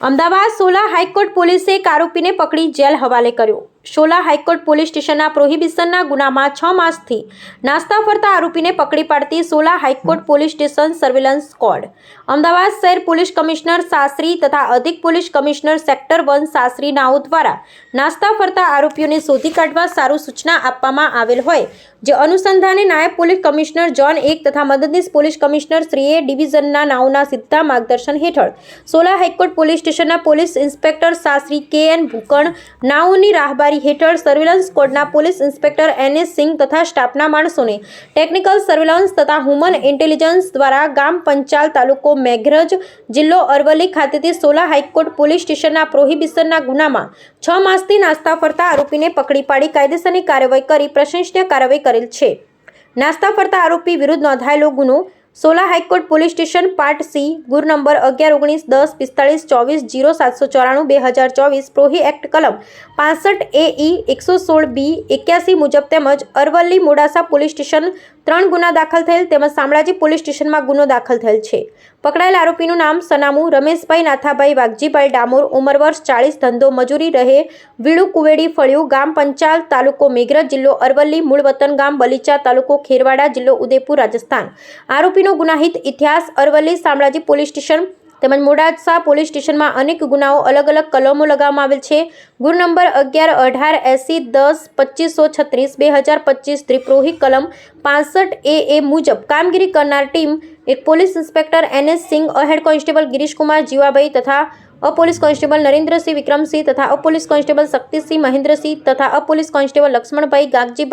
Ahmedabad Sola high court પોલીસે એક આરોપીને પકડી જેલ હવાલે કર્યો. સોલા હાઈકોર્ટ પોલીસ સ્ટેશનના પ્રોહિબિશનના ગુનામાં છ માસથી નાસ્તા ફરતા આરોપીને પકડી પાડતી Sola high court police station surveillance squad. Ahmedabad શહેર પોલીસ કમિશનર સાસરી તથા અધિક પોલીસ કમિશનર સેક્ટર વન સાસરી નાઓ દ્વારા નાસ્તા ફરતા આરોપીઓને શોધી કાઢવા સારું સૂચના આપવામાં આવેલ હોય, જે અનુસંધાને નાયબ પોલીસ કમિશનર જોન એક તથા મદદનીશ પોલીસ કમિશનર શ્રીએ ડિવિઝનના નાઓના સીધા માર્ગદર્શન હેઠળ સોલા હાઈકોર્ટ પોલીસ સ્ટેશનના પોલીસ ઇન્સ્પેક્ટર સાસરી કે એન ભૂકણ નાઓની રાહબારી હેઠળ સર્વેલન્સ કોડના police inspector N S Singh તથા સ્ટાફના માણસોને ટેકનિકલ સર્વેલન્સ તથા હ્યુમન ઇન્ટેલિજન્સ દ્વારા ગામ પંચાલ તાલુકો મેઘરજ જિલ્લો અરવલ્લી ખાતેથી સોલા હાઈકોર્ટ પોલીસ સ્ટેશનના પ્રોહિબિશનના ગુનામાં છ માસથી નાસ્તા ફરતા આરોપીને પકડી પાડી કાયદેસરની કાર્યવાહી કરી પ્રશંસનીય કાર્યવાહી કરેલ છે. નાસ્તા ફરતા આરોપી વિરુદ્ધ નોંધાયેલો ગુનો Sola high court police station part C, ગુર નંબર અગિયાર, ઓગણીસ, દસ, પિસ્તાળીસ, ચોવીસ, જીરો, સાતસો ચોરાણું, બે હજાર ચોવીસ, પ્રોહી એક્ટ કલમ પાસઠ એ ઈ, એકસો સોળ બી, એક્યાસી મુજબ તેમજ અરવલ્લી મોડાસા પોલીસ સ્ટેશન ત્રણ ગુના દાખલ થયેલ તેમજ શામળાજી પોલીસ સ્ટેશનમાં ગુનો દાખલ થયેલ છે. પકડાયેલ આરોપીનું નામ સનામુ રમેશભાઈ નાથાભાઈ, વાઘજીભાઈ ડામોર, ઉંમર વર્ષ ચાળીસ, ધંધો મજૂરી રહે વીડુ કુવેડી, ફળિયું ગામ પંચાલ, તાલુકો મેઘરજ જિલ્લો અરવલ્લી મૂળ વતન ગામ બલીચા, તાલુકો ખેરવાડા જિલ્લો ઉદયપુર રાજસ્થાન. આરોપીનો ગુનાહિત ઇતિહાસ અરવલ્લી શામળાજી પોલીસ સ્ટેશન તેમજ મોડાસા પોલીસ સ્ટેશનમાં અનેક ગુનાઓ અલગ અલગ કલમો લગાવવામાં આવેલ છે. ગુણ નંબર અગિયાર, અઢાર, એસી, દસ, પચીસો, છત્રીસ, બે હજાર પચીસ ત્રિપ્રોહી કલમ પાસઠ એ એ મુજબ કામગીરી કરનાર ટીમ એક police inspector N S Singh head constable Girishkumar Jivabhai તથા અપોલીસ કોન્સ્ટેબલ નરેન્દ્રસિંહ વિક્રમસિંહ તથા અપોલીસ કોન્સ્ટેબલ શક્તિસિંહ મહેન્દ્રસિંહ તથા અપોલીસ કોન્સ્ટેબલ લક્ષ્મણભાઈ ગાગજી